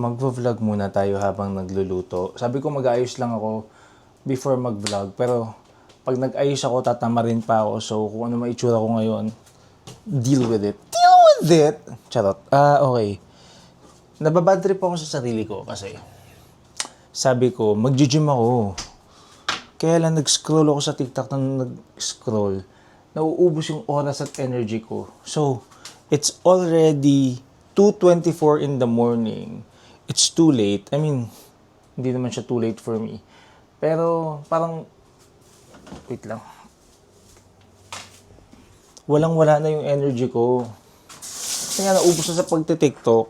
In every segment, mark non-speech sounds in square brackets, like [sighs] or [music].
magvo-vlog muna tayo habang nagluluto. Sabi ko mag-ayos lang ako before mag-vlog. Pero pag nag-ayos ako, tatama rin pa ako. So kung ano maitsura ko ngayon, deal with it. Deal with it! Charot. Ah, okay. Nababad trip ako sa sarili ko kasi sabi ko, mag-gym ako. Kaya lang nag-scroll ako sa TikTok nang nag-scroll. Nauubos yung oras at energy ko. So, it's already 2.24 in the morning. It's too late. I mean, hindi naman siya too late for me. Pero, parang, wait lang. Walang-wala na yung energy ko. Kasi nga, naubos na sa pagte-TikTok.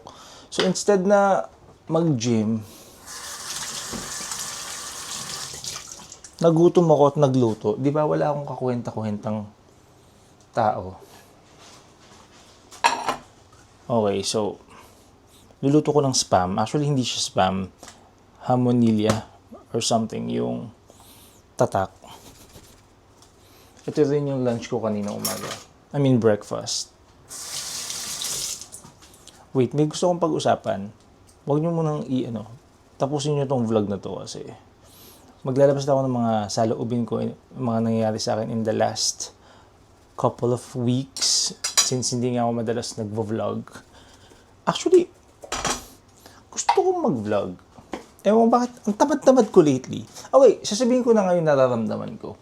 So, instead na mag-gym, nagutom ako at nagluto, di ba wala akong kakwenta-kwentang tao. Okay, so, luluto ko ng spam. Actually, hindi siya spam. Hamonilla or something, yung tatak. Ito rin yung lunch ko kanina umaga. I mean, breakfast. Wait, may gusto kong pag-usapan. Huwag nyo munang i-ano. Tapusin nyo tong vlog na to kasi maglalabas na ako ng mga saloobin ko, mga nangyayari sa akin in the last couple of weeks since hindi nga ako madalas nagvo-vlog. Actually, gusto kong mag-vlog. Ewan bakit, ang tamad-tamad ko lately. Okay, sasabihin ko na ngayon nararamdaman ko.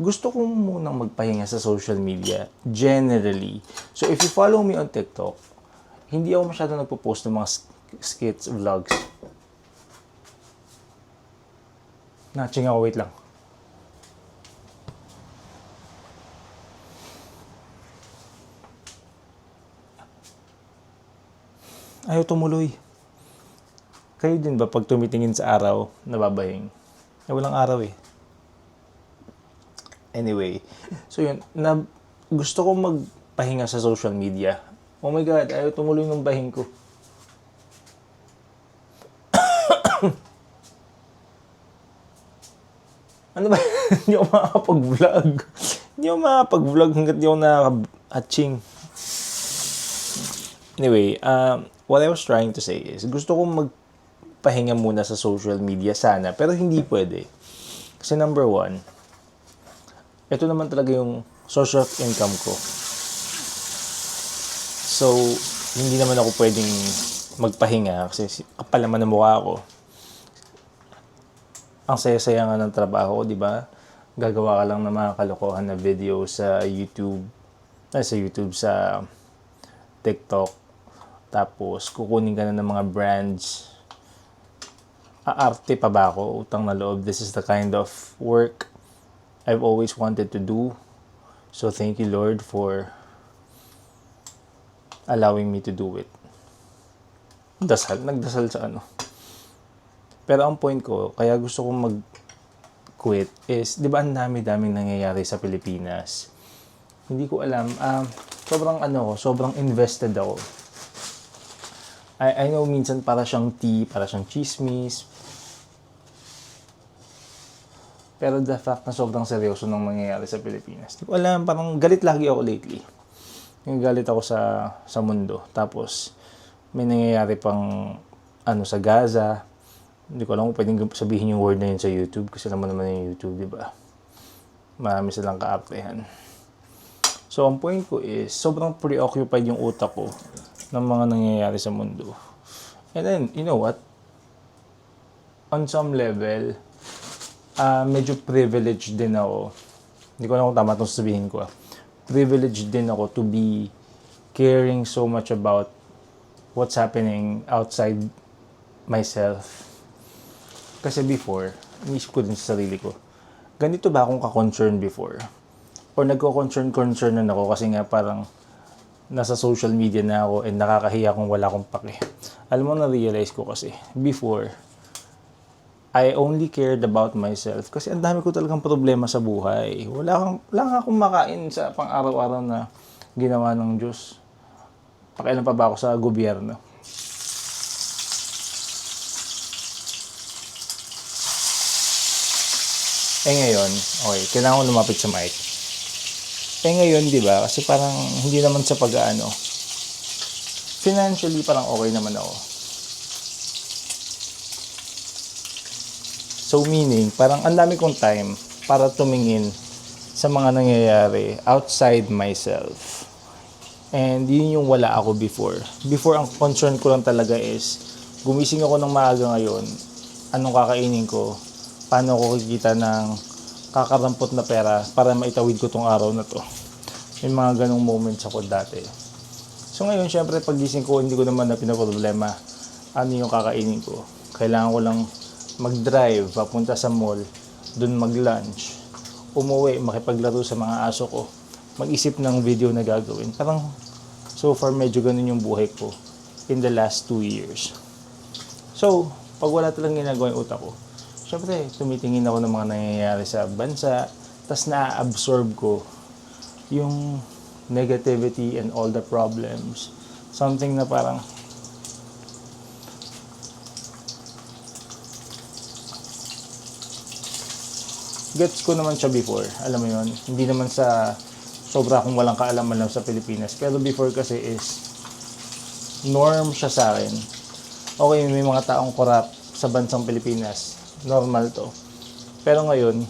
Gusto kong munang magpahinga sa social media, generally. So if you follow me on TikTok, hindi ako masyado nagpo-post ng mga sk- skits, vlogs. Natching ako, wait lang. Ayaw tumuloy. Kayo din ba pag tumitingin sa araw, nababahing? Eh, walang araw eh. Anyway, so yun, na, gusto ko magpahinga sa social media. Oh my God, ayaw tumuloy ng bahing ko. [coughs] ano ba? [laughs] hindi ako makakapag-vlog. hindi ako makakapag-vlog hanggat hindi ako nakaka-hatching. Anyway, um, what I was trying to say is, gusto kong magpahinga muna sa social media sana, pero hindi pwede. Kasi number one, ito naman talaga yung source of income ko. So, hindi naman ako pwedeng magpahinga kasi si- kapal naman ng mukha ko. Ang saya-saya nga ng trabaho di ba? Gagawa ka lang ng mga kalokohan na video sa YouTube, ay, sa YouTube, sa TikTok. Tapos, kukunin ka na ng mga brands. Aarte pa ba ako? Utang na loob. This is the kind of work I've always wanted to do. So, thank you, Lord, for allowing me to do it. Dasal. Nagdasal sa ano. Pero ang point ko, kaya gusto kong mag-quit is, di ba ang dami-daming nangyayari sa Pilipinas? Hindi ko alam. Um, sobrang ano sobrang invested ako. I, I know minsan para siyang tea, para siyang chismis. Pero the fact na sobrang seryoso ng nangyayari sa Pilipinas. Di ko alam, parang galit lagi ako lately. Galit ako sa, sa mundo. Tapos, may nangyayari pang ano sa Gaza. Hindi ko alam kung pwedeng sabihin yung word na yun sa YouTube kasi naman naman yung YouTube, di ba? Marami silang kaartehan. So, ang point ko is, sobrang preoccupied yung utak ko ng mga nangyayari sa mundo. And then, you know what? On some level, ah medyo privileged din ako. Hindi ko alam kung tama itong sabihin ko. ah. Privileged din ako to be caring so much about what's happening outside myself. Kasi before, inisip ko din sa sarili ko, ganito ba akong ka-concern before? Or nagko-concern-concern na ako kasi nga parang nasa social media na ako and nakakahiya kung wala akong pake. Alam mo, na-realize ko kasi, before, I only cared about myself kasi ang dami ko talagang problema sa buhay. Wala kang wala akong makain sa pang-araw-araw na ginawa ng Diyos. Pakialam pa ba ako sa gobyerno? Eh ngayon, okay, kailangan ko lumapit sa mic. Eh ngayon, di ba? Kasi parang hindi naman sa pag-ano. Financially, parang okay naman ako. So meaning, parang ang dami kong time para tumingin sa mga nangyayari outside myself. And yun yung wala ako before. Before, ang concern ko lang talaga is, gumising ako ng maaga ngayon, anong kakainin ko, paano ko kikita ng kakarampot na pera para maitawid ko tong araw na to. May mga ganong moments ako dati. So ngayon, syempre, pagising ko, hindi ko naman na pinaproblema ano yung kakainin ko. Kailangan ko lang mag-drive, papunta sa mall, dun mag-lunch, umuwi, makipaglaro sa mga aso ko, mag-isip ng video na gagawin. Parang so far medyo ganun yung buhay ko in the last two years. So, pag wala talagang ginagawa yung utak ko, syempre, tumitingin ako ng mga nangyayari sa bansa, tas na-absorb ko yung negativity and all the problems. Something na parang, gets ko naman siya before. Alam mo yon Hindi naman sa sobra akong walang kaalaman lang sa Pilipinas. Pero before kasi is norm siya sa akin. Okay, may mga taong corrupt sa bansang Pilipinas. Normal to. Pero ngayon,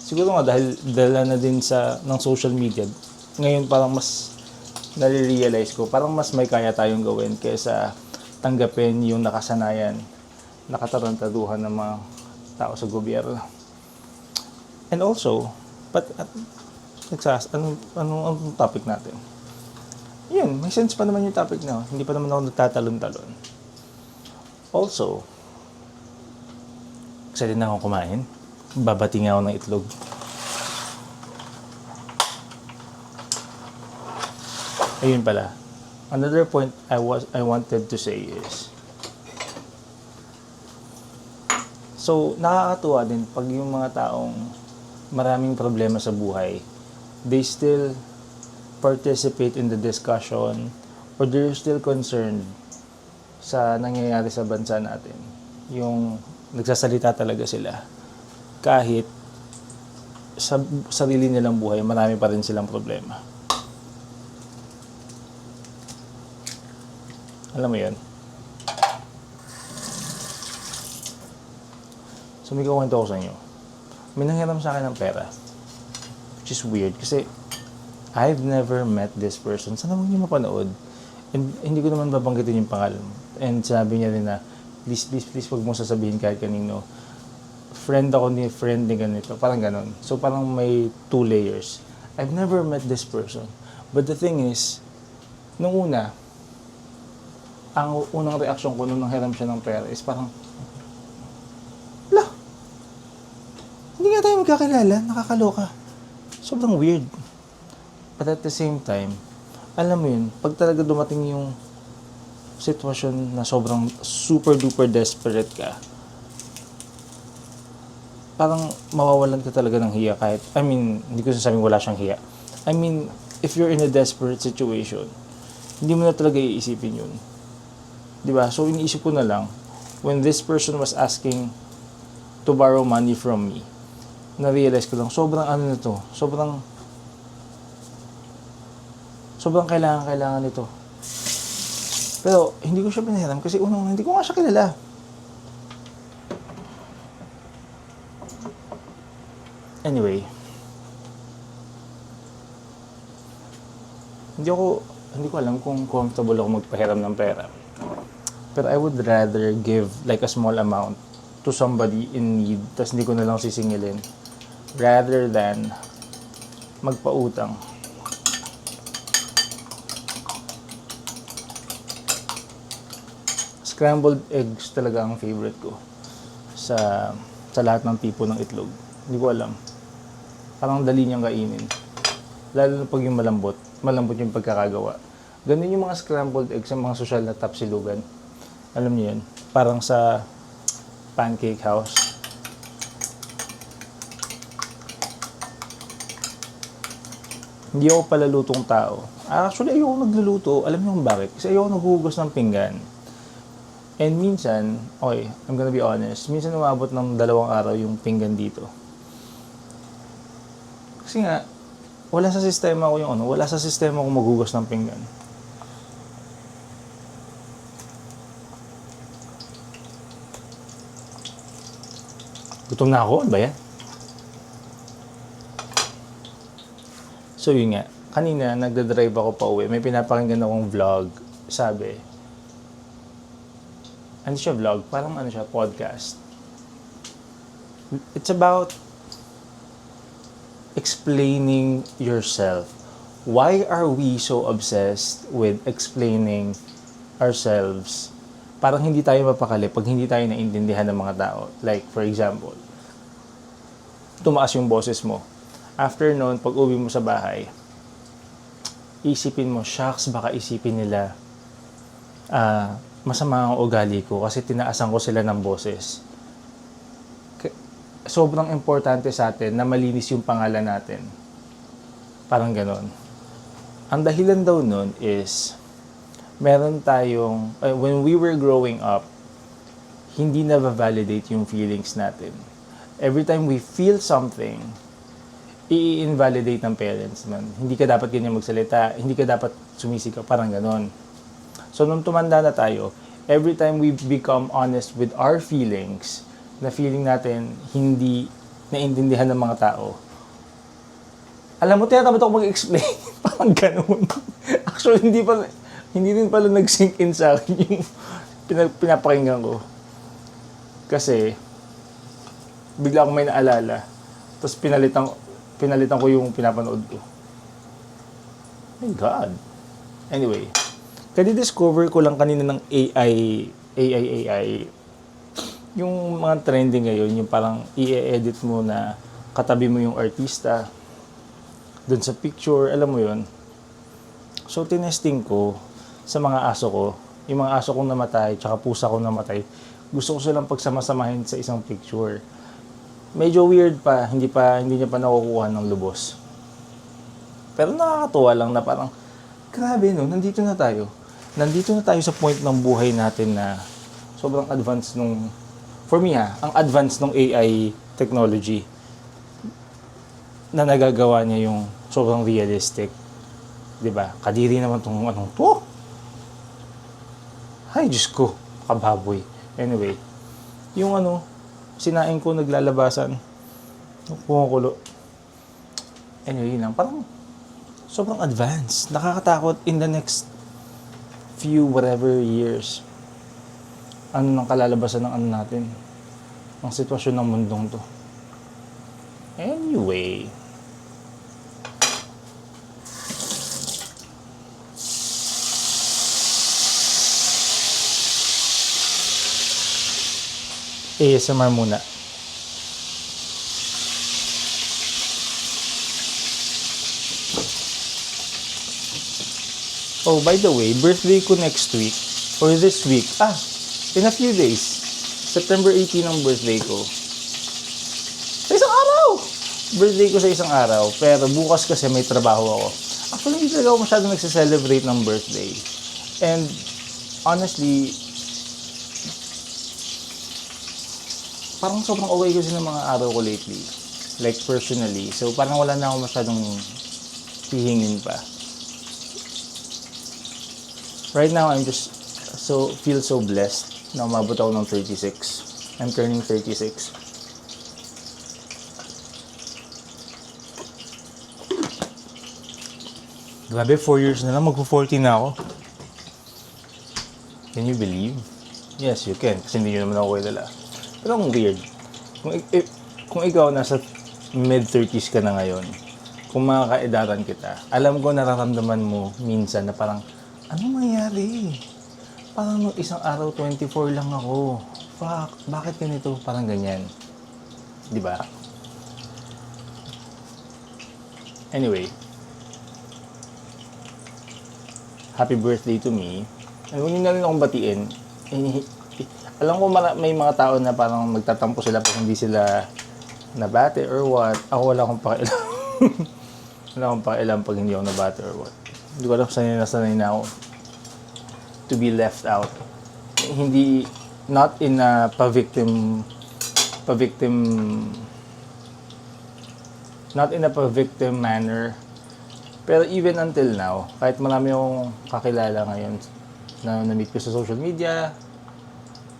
siguro nga dahil dala na din sa ng social media, ngayon parang mas nare-realize ko, parang mas may kaya tayong gawin kaysa tanggapin yung nakasanayan, nakatarantaduhan ng mga tao sa gobyerno. And also, but at, nagsas, anong, anong, anong topic natin? Yun, may sense pa naman yung topic na. Hindi pa naman ako nagtatalon-talon. Also, excited na akong kumain. Babati nga ako ng itlog. Ayun pala. Another point I was I wanted to say is So, nakakatuwa din pag yung mga taong maraming problema sa buhay, they still participate in the discussion or they're still concerned sa nangyayari sa bansa natin. Yung nagsasalita talaga sila. Kahit sa sarili nilang buhay, marami pa rin silang problema. Alam mo yun? So, may kukwento ko sa inyo. May nanghiram sa akin ng pera. Which is weird kasi I've never met this person. Sana mo niyo mapanood. And hindi ko naman babanggitin yung pangalan. And sabi niya rin na, please, please, please, wag mo sasabihin kahit kanino. Friend ako ni friend ni ganito. Parang ganon. So parang may two layers. I've never met this person. But the thing is, nung una, ang unang reaksyon ko nung nanghiram siya ng pera is parang, magkakilala, nakakaloka. Sobrang weird. But at the same time, alam mo yun, pag talaga dumating yung sitwasyon na sobrang super duper desperate ka, parang mawawalan ka talaga ng hiya kahit, I mean, hindi ko sasabing wala siyang hiya. I mean, if you're in a desperate situation, hindi mo na talaga iisipin yun. Ba? So, iniisip ko na lang, when this person was asking to borrow money from me, na-realize ko lang, sobrang ano na to, sobrang sobrang kailangan kailangan nito. Pero hindi ko siya pinahiram kasi unang hindi ko nga siya kilala. Anyway, hindi ako hindi ko alam kung comfortable ako magpahiram ng pera. Pero I would rather give like a small amount to somebody in need tapos hindi ko na lang sisingilin rather than magpautang. scrambled eggs talaga ang favorite ko sa sa lahat ng tipo ng itlog. Hindi ko alam. Parang dali niyang kainin. Lalo na pag yung malambot. Malambot yung pagkakagawa. Ganun yung mga scrambled eggs sa mga social na tapsilugan. Alam niyo yun? Parang sa pancake house. Hindi ako palalutong tao. Actually, ayoko nagluluto. Alam niyo kung bakit? Kasi ayoko naghuhugas ng pinggan. And minsan, okay, I'm gonna be honest, minsan umabot ng dalawang araw yung pinggan dito. Kasi nga, wala sa sistema ko yung ano, wala sa sistema ko maghugas ng pinggan. Gutom na ako, ano ba yan? So yun nga, kanina nagda-drive ako pa uwi, may pinapakinggan akong vlog. Sabi, ano siya vlog? Parang ano siya, podcast. It's about explaining yourself. Why are we so obsessed with explaining ourselves? Parang hindi tayo mapakali pag hindi tayo naintindihan ng mga tao. Like, for example, tumaas yung boses mo. After noon, pag uwi mo sa bahay, isipin mo, shucks, baka isipin nila, ah, masama ang ugali ko kasi tinaasan ko sila ng boses. Sobrang importante sa atin na malinis yung pangalan natin. Parang ganon. Ang dahilan daw nun is, meron tayong, eh, when we were growing up, hindi na validate yung feelings natin. Every time we feel something, i-invalidate ng parents man. Hindi ka dapat ganyan magsalita, hindi ka dapat sumisigaw, parang ganon. So, nung tumanda na tayo, every time we become honest with our feelings, na feeling natin hindi naintindihan ng mga tao, alam mo, tinatamad ako mag-explain. [laughs] parang ganun. Actually, hindi pa, hindi din pala nag-sink in sa akin yung pina- pinapakinggan ko. Kasi, bigla akong may naalala. Tapos pinalitan, pinalitan ko yung pinapanood ko. My God. Anyway, kadi-discover ko lang kanina ng AI, AI, AI, yung mga trending ngayon, yung parang i-edit mo na katabi mo yung artista, dun sa picture, alam mo yon So, tinesting ko sa mga aso ko, yung mga aso kong namatay, tsaka pusa kong namatay, gusto ko silang pagsamasamahin sa isang picture. Medyo weird pa, hindi pa hindi niya pa nakukuha ng lubos. Pero nakakatuwa lang na parang, grabe no, nandito na tayo. Nandito na tayo sa point ng buhay natin na sobrang advanced nung, for me ha, ang advanced ng AI technology na nagagawa niya yung sobrang realistic. 'Di ba? Kadiri naman tong anong to. Ay, Diyos ko, kababoy. Anyway, yung ano, sinain ko naglalabasan, kumukulo. Anyway, yun lang. Parang sobrang advanced. Nakakatakot in the next few whatever years. Ano nang kalalabasan ng ano natin? Ang sitwasyon ng mundong to. Anyway. ASMR muna. Oh, by the way, birthday ko next week or this week. Ah, in a few days. September 18 ang birthday ko. Sa isang araw! Birthday ko sa isang araw, pero bukas kasi may trabaho ako. Actually, hindi talaga ako masyado nagse-celebrate ng birthday. And honestly, parang sobrang away kasi ng mga araw ko lately. Like personally. So parang wala na ako masyadong hihingin pa. Right now, I'm just so feel so blessed na umabot ako ng 36. I'm turning 36. Grabe, 4 years na lang. Magpo-40 na ako. Can you believe? Yes, you can. Kasi hindi nyo naman ako kilala. Pero ang weird. Kung, i- kung ikaw nasa mid-30s ka na ngayon, kung makakaedaran kita, alam ko nararamdaman mo minsan na parang, ano nangyari? Parang nung isang araw, 24 lang ako. Fuck, bakit ganito? Parang ganyan. Di ba? Anyway, happy birthday to me. And huwag niyo na rin akong batiin. Eh, eh, alam ko may mga tao na parang magtatampo sila pag hindi sila nabate or what. Ako wala akong pakialam. [laughs] wala akong pakialam pag hindi ako nabate or what. Hindi ko alam sanay na sanay na ako to be left out. Hindi, not in a pa-victim, pa-victim, not in a pa-victim manner. Pero even until now, kahit marami akong kakilala ngayon na na-meet ko sa social media,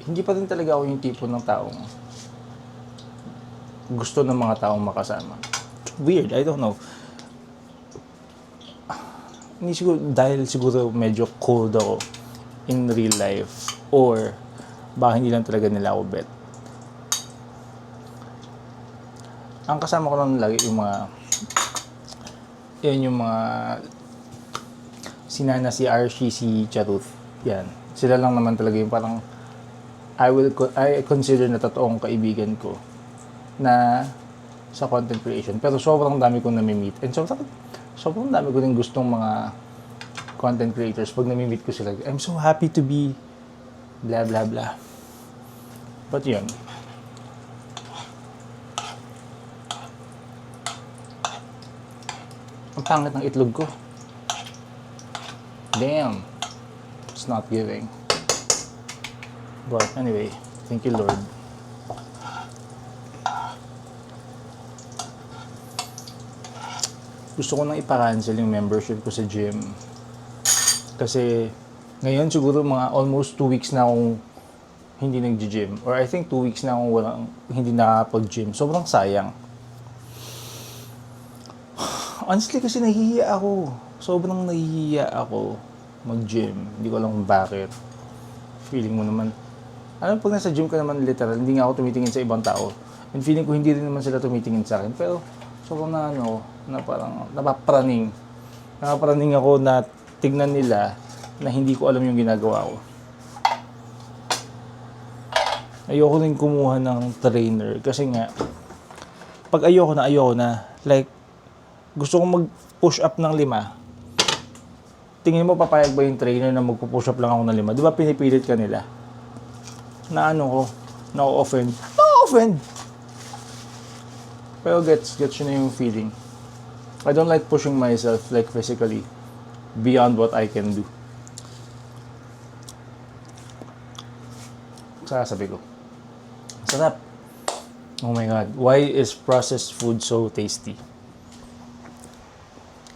hindi pa rin talaga ako yung tipo ng taong gusto ng mga taong makasama. Weird, I don't know. Hindi siguro, dahil siguro medyo cold ako in real life or baka hindi lang talaga nila ako bet. Ang kasama ko lang lagi yung mga yun yung mga sinana si Archie, si Charuth. Yan. Sila lang naman talaga yung parang I will I consider na totoong kaibigan ko na sa content creation. Pero sobrang dami kong nami-meet. And sobrang, sobrang dami ko din gustong mga content creators pag nami-meet ko sila. I'm so happy to be blah blah blah. But yun. Ang pangit ng itlog ko. Damn. It's not giving. But anyway, thank you Lord. Gusto ko nang ipa-cancel yung membership ko sa gym. Kasi ngayon siguro mga almost 2 weeks na akong hindi nag-gym. Or I think 2 weeks na akong walang, hindi nakapag-gym. Sobrang sayang. Honestly kasi nahihiya ako. Sobrang nahihiya ako mag-gym. Hindi ko alam bakit. Feeling mo naman. Alam, pag nasa gym ka naman literal, hindi nga ako tumitingin sa ibang tao. And feeling ko hindi rin naman sila tumitingin sa akin. Pero sobrang na ano, na parang napapraning. Napapraning ako na tignan nila na hindi ko alam yung ginagawa ko. Ayoko rin kumuha ng trainer kasi nga pag ayoko na ayoko na like gusto kong mag-push up ng lima tingin mo papayag ba yung trainer na magpo-push up lang ako ng lima? Di ba pinipilit ka nila? Na ano ko, na-offend. Na-offend! Pero gets, gets yun na yung feeling. I don't like pushing myself like physically beyond what I can do. Sasabi ko. Sarap. Oh my God. Why is processed food so tasty?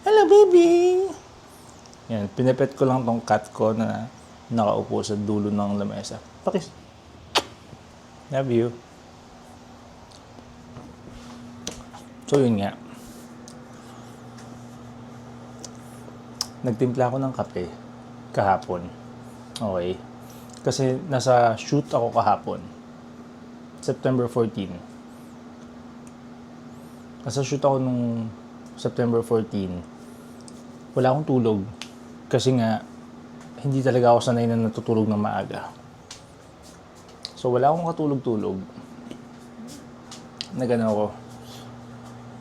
Hello, baby! Yan, pinipet ko lang tong cat ko na nakaupo sa dulo ng lamesa. Pakis. Love you. So, yun nga. Nagtimpla ako ng kape kahapon. Okay. Kasi nasa shoot ako kahapon. September 14. Nasa shoot ako nung September 14. Wala akong tulog. Kasi nga, hindi talaga ako sanay na natutulog ng maaga. So, wala akong katulog-tulog. Nagano ako.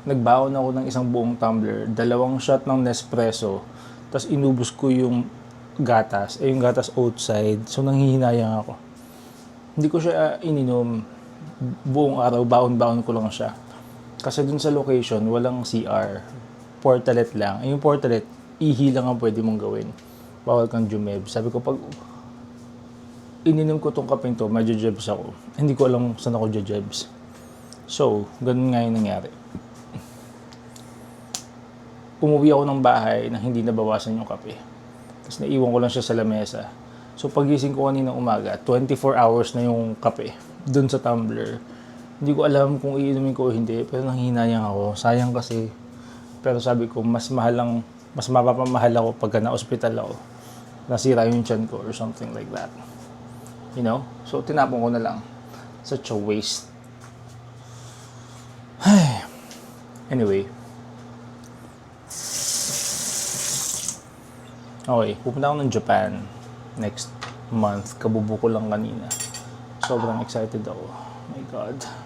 Nagbaon ako ng isang buong tumbler, dalawang shot ng Nespresso, tapos inubos ko yung gatas, eh yung gatas outside. So, nanghihinayang ako. Hindi ko siya uh, ininom buong araw, baon-baon ko lang siya. Kasi dun sa location, walang CR. Portalet lang. Eh, yung portalet, ihi lang ang pwede mong gawin. Bawal kang jumeb. Sabi ko, pag ininom ko tong kapeng to, medyo jebs ako. Hindi ko alam saan ako jebs. So, ganun nga yung nangyari. Umuwi ako ng bahay na hindi nabawasan yung kape. Tapos naiwan ko lang siya sa lamesa. So, pagising ko kanina umaga, 24 hours na yung kape dun sa tumbler. Hindi ko alam kung iinumin ko o hindi, pero nanghinayang ako. Sayang kasi. Pero sabi ko, mas mahal lang mas mapapamahal ako pagka na-hospital ako. Nasira yung chan ko or something like that. You know? So, tinapon ko na lang. Such a waste. [sighs] anyway. Okay, pupunta ako ng Japan next month. Kabubo ko lang kanina. Sobrang excited ako. Oh my God.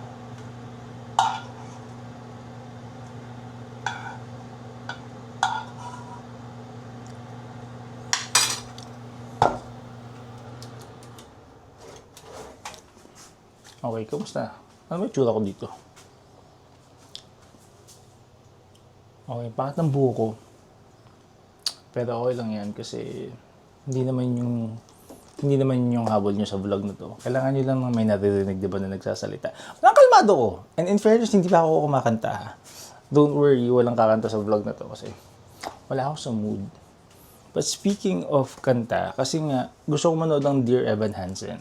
Okay, kamusta? Ano ba tsura ko dito? Okay, pangat ng buho ko. Pero okay lang yan kasi hindi naman yung hindi naman yung habol nyo sa vlog na to. Kailangan nyo lang ng may naririnig, di ba, na nagsasalita. Walang kalmado ko. And in fairness, hindi pa ako kumakanta. ha. Don't worry, walang kakanta sa vlog na to kasi wala ako sa mood. But speaking of kanta, kasi nga, gusto ko manood ng Dear Evan Hansen.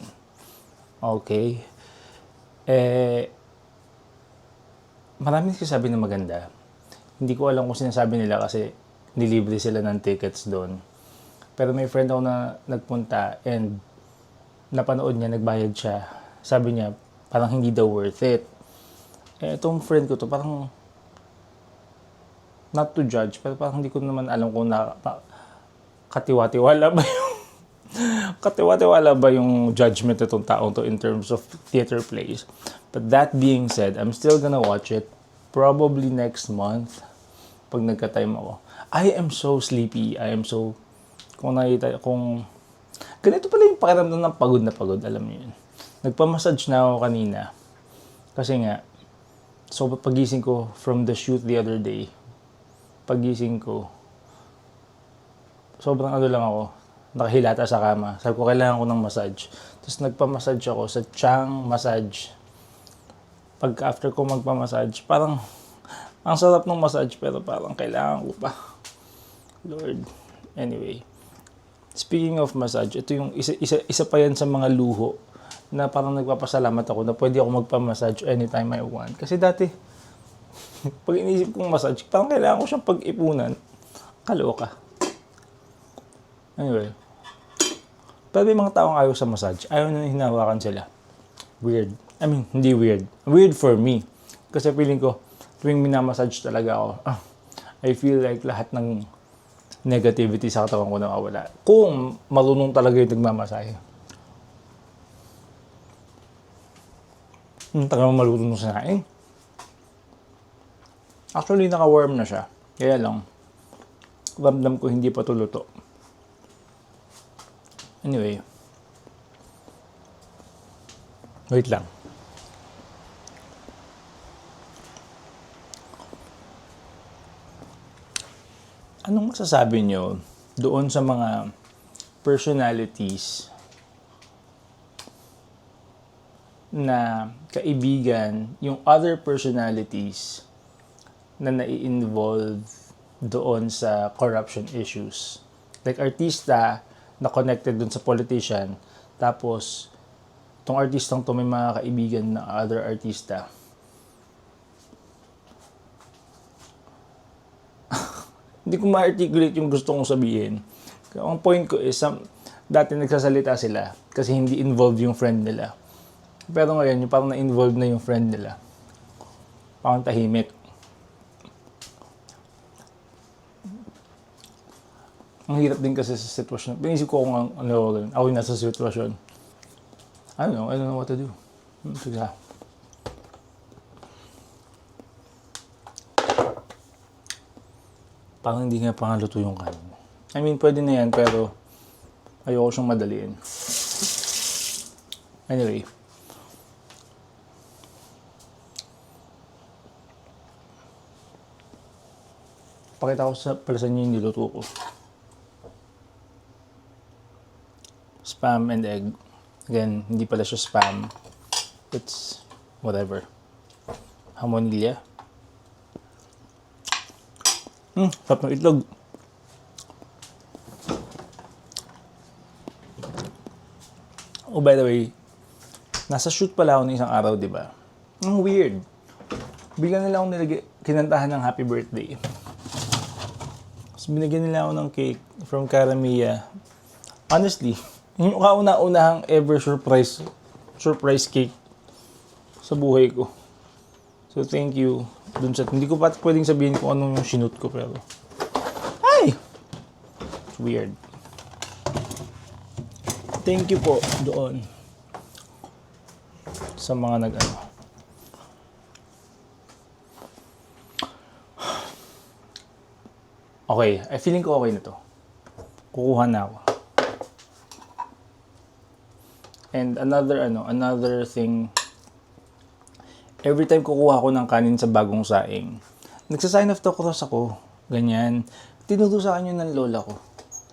Okay? Eh, maraming sasabi na maganda. Hindi ko alam kung sinasabi nila kasi nilibre sila ng tickets doon. Pero may friend ako na nagpunta and napanood niya, nagbayad siya. Sabi niya, parang hindi daw worth it. Eh, itong friend ko to, parang not to judge, pero parang hindi ko naman alam kung na, pa, katiwa-tiwala ba katiwa-tiwala ba yung judgment nitong taong to in terms of theater plays. But that being said, I'm still gonna watch it probably next month pag nagka-time ako. I am so sleepy. I am so kung nakita kung ganito pala yung pakiramdam ng pagod na pagod, alam niyo yun. Nagpa-massage na ako kanina. Kasi nga, so pagising ko from the shoot the other day, pagising ko, sobrang ano lang ako, nakahilata sa kama. Sabi ko, kailangan ko ng massage. Tapos nagpa-massage ako sa Chang Massage. Pag after ko magpa-massage, parang, ang sarap ng massage, pero parang kailangan ko pa. Lord. Anyway. Speaking of massage, ito yung isa, isa, isa pa yan sa mga luho na parang nagpapasalamat ako na pwede ako magpa-massage anytime I want. Kasi dati, [laughs] pag inisip kong massage, parang kailangan ko siyang pag-ipunan. Kaloka. Anyway. Pero may mga taong ayaw sa massage. Ayaw na hinawakan sila. Weird. I mean, hindi weird. Weird for me. Kasi feeling ko, tuwing minamassage talaga ako, ah, I feel like lahat ng negativity sa katawan ko nawawala. Kung marunong talaga yung nagmamasahe. Hmm, taga mo marunong sa nain. Actually, naka-warm na siya. Kaya lang, ramdam ko hindi pa tuluto. Anyway. Wait lang. Anong masasabi nyo doon sa mga personalities na kaibigan yung other personalities na nai-involve doon sa corruption issues. Like artista na connected doon sa politician, tapos tong artistang to may mga kaibigan na other artista. [laughs] Hindi ko ma-articulate yung gusto kong sabihin. Ang point ko is, some, dati nagsasalita sila kasi hindi involved yung friend nila. Pero ngayon, yung parang na-involved na yung friend nila. Parang tahimik. Ang hirap din kasi sa sitwasyon. Pinisip ko kung ano, ako yung nasa sitwasyon. I don't know. I don't know what to do. Hmm, sige. Parang hindi nga pangaluto yung kanin. I mean, pwede na yan, pero ayoko siyang madaliin. Anyway. Pakita ko sa, pala sa inyo yung niluto ko. Spam and egg. Again, hindi pala siya spam. It's whatever. Hamonilla. Hmm, sarap ng itlog. Oh, by the way, nasa shoot pala ako ng isang araw, di ba? Ang weird. Bigla nila akong nilagay, kinantahan ng happy birthday. Tapos binigyan nila ako ng cake from Karamia. Honestly, yung kauna-unahang ever surprise surprise cake sa buhay ko. So thank you dun sa hindi ko pa pwedeng sabihin kung anong yung sinut ko pero ay it's weird. Thank you po doon sa mga nag ano. [sighs] Okay, I feeling ko okay na to. Kukuha na ako. And another ano, another thing every time kukuha ko ng kanin sa bagong saing, nagsa-sign of the cross ako. Ganyan. Tinuro sa akin yun ng lola ko.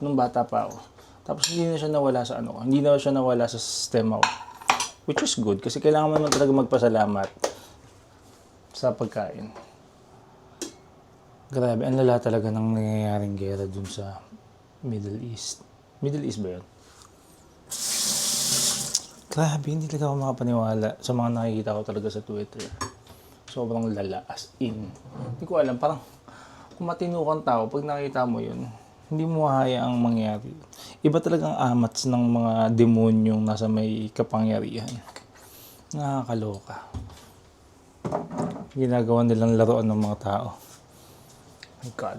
Nung bata pa ako. Tapos hindi na siya nawala sa ano. Hindi na siya nawala sa sistema ko. Which is good kasi kailangan mo naman talaga magpasalamat sa pagkain. Grabe, ang lala talaga ng nangyayaring gera dun sa Middle East. Middle East ba yun? Grabe, hindi talaga ako makapaniwala sa mga nakikita ko talaga sa Twitter. sobrang lala as in. Hindi ko alam, parang kung matino kang tao, pag nakita mo yun, hindi mo hayaang mangyari. Iba talagang amats ng mga demonyong nasa may kapangyarihan. Nakakaloka. Ginagawa nilang laruan ng mga tao. My God.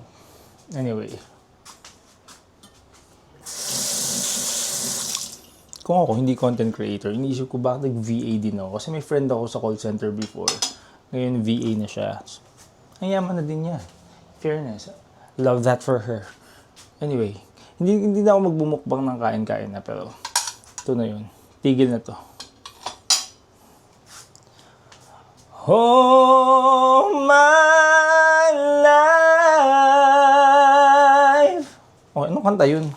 Anyway. Kung ako hindi content creator, iniisip ko bakit nag-VA din ako. Kasi may friend ako sa call center before. Ngayon, VA na siya. Ang yaman na din niya. Fairness. Love that for her. Anyway, hindi, hindi na ako magbumukbang ng kain-kain na. Pero, ito na yun. Tigil na to. Oh, my life. Oh, anong kanta yun?